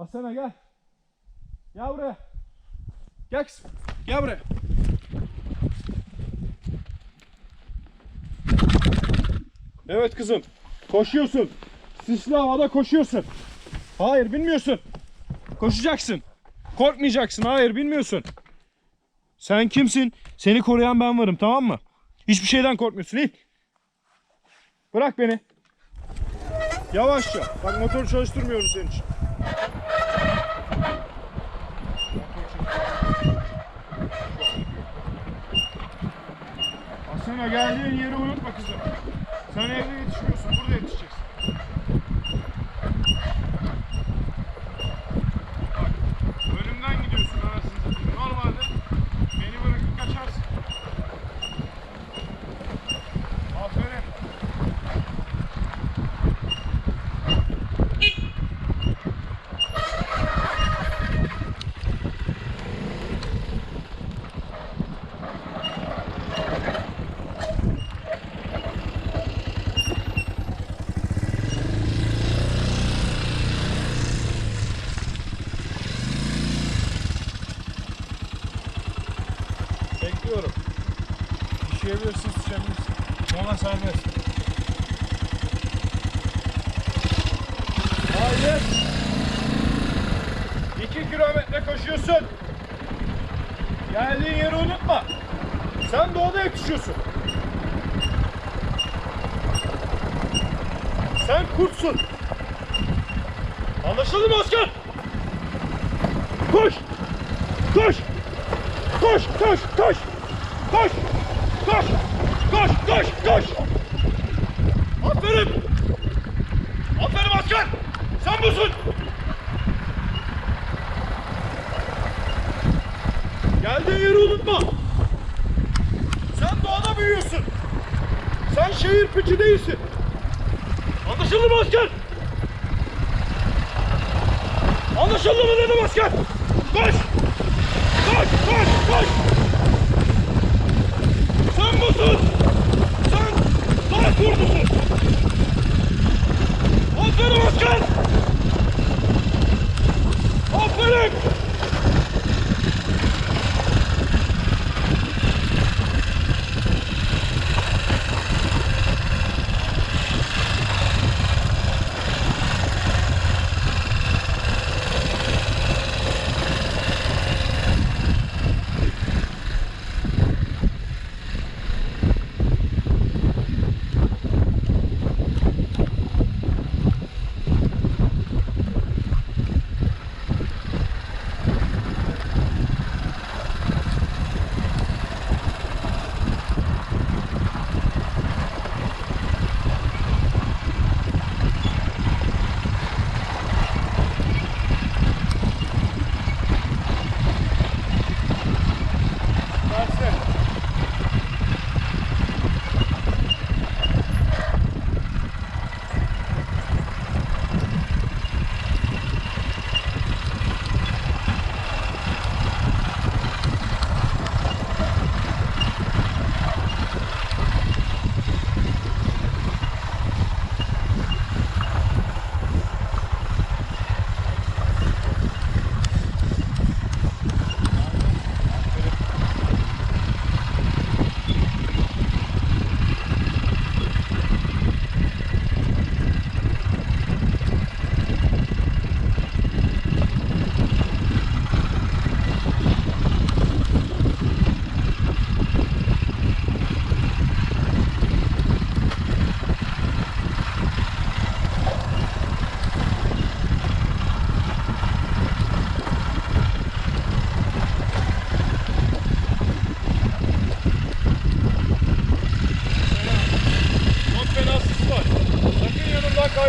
Asena gel. Gel buraya. Gel kızım. Gel buraya. Evet kızım. Koşuyorsun. Sisli havada koşuyorsun. Hayır bilmiyorsun. Koşacaksın. Korkmayacaksın. Hayır bilmiyorsun. Sen kimsin? Seni koruyan ben varım tamam mı? Hiçbir şeyden korkmuyorsun. İn. Bırak beni. Yavaşça. Bak motoru çalıştırmıyorum senin için. Asena geldiğin yeri unutma kızım. Sen evde yetişmiyorsun, burada yetişeceksin. Bekliyorum. İşeyebilirsin, sıçabilirsin. Mola serbest. Hayır. İki kilometre koşuyorsun. Geldiğin yeri unutma. Sen doğuda yetişiyorsun. Sen kurtsun. Anlaşıldı mı asker? Koş! Koş! Koş, koş, koş! Koş! Koş! Koş, koş, koş! Aferin! Aferin asker! Sen busun! Geldiğin yeri unutma! Sen doğada büyüyorsun! Sen şehir piçi değilsin! Anlaşıldı mı asker? Anlaşıldı mı dedim asker? Koş! Koş, koş, koş! Sen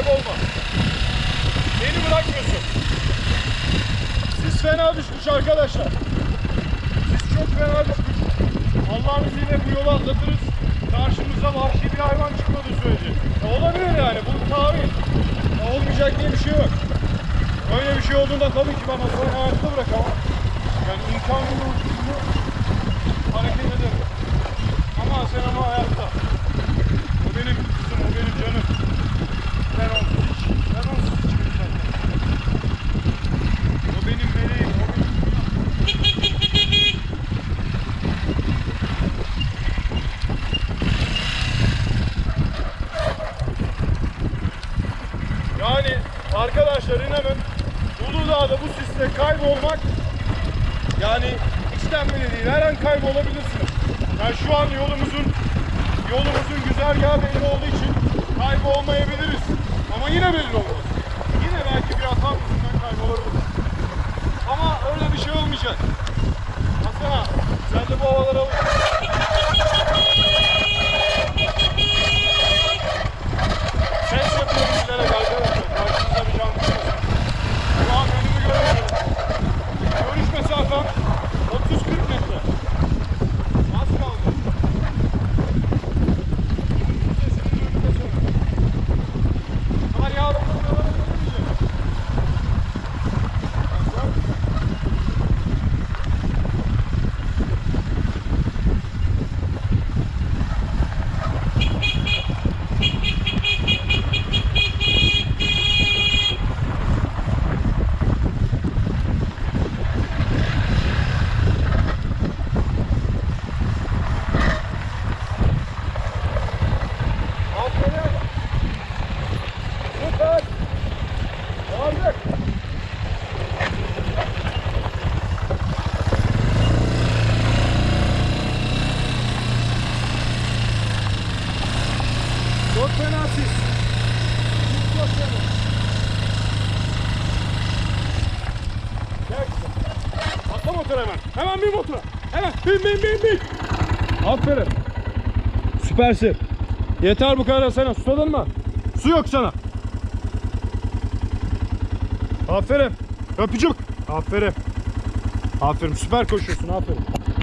kaybolma. Beni bırakmıyorsun. Sis fena düşmüş arkadaşlar. Sis çok fena düşmüş. Allah'ın izniyle bu yolu atlatırız. Karşımıza vahşi bir hayvan çıkmadığı sürece. Ya olabilir yani bu tahmin. Ya olmayacak diye bir şey yok. Öyle bir şey olduğunda tabii ki o zaman hayatta bırakamam. Yani imkanı doğrultusunda hareket arkadaşlar inanın Uludağ'da bu siste kaybolmak yani işlenmeli değil. Her an kaybolabilirsiniz. Yani şu an yolumuzun yolumuzun güzergahı belli olduğu için kaybolmayabiliriz. Ama yine belli olmaz. Yine belki bir hata yüzünden kaybolabiliriz. Ama öyle bir şey olmayacak. Hasan sen de bu havalara fena kızım. Atla motora hemen. Hemen bin motora. Hemen bin bin bin bin. Aferin. Süpersin. Yeter bu kadar sana. Susadın mı? Su yok sana. Aferin. Öpücük. Aferin. Aferin. Süper koşuyorsun. Aferin.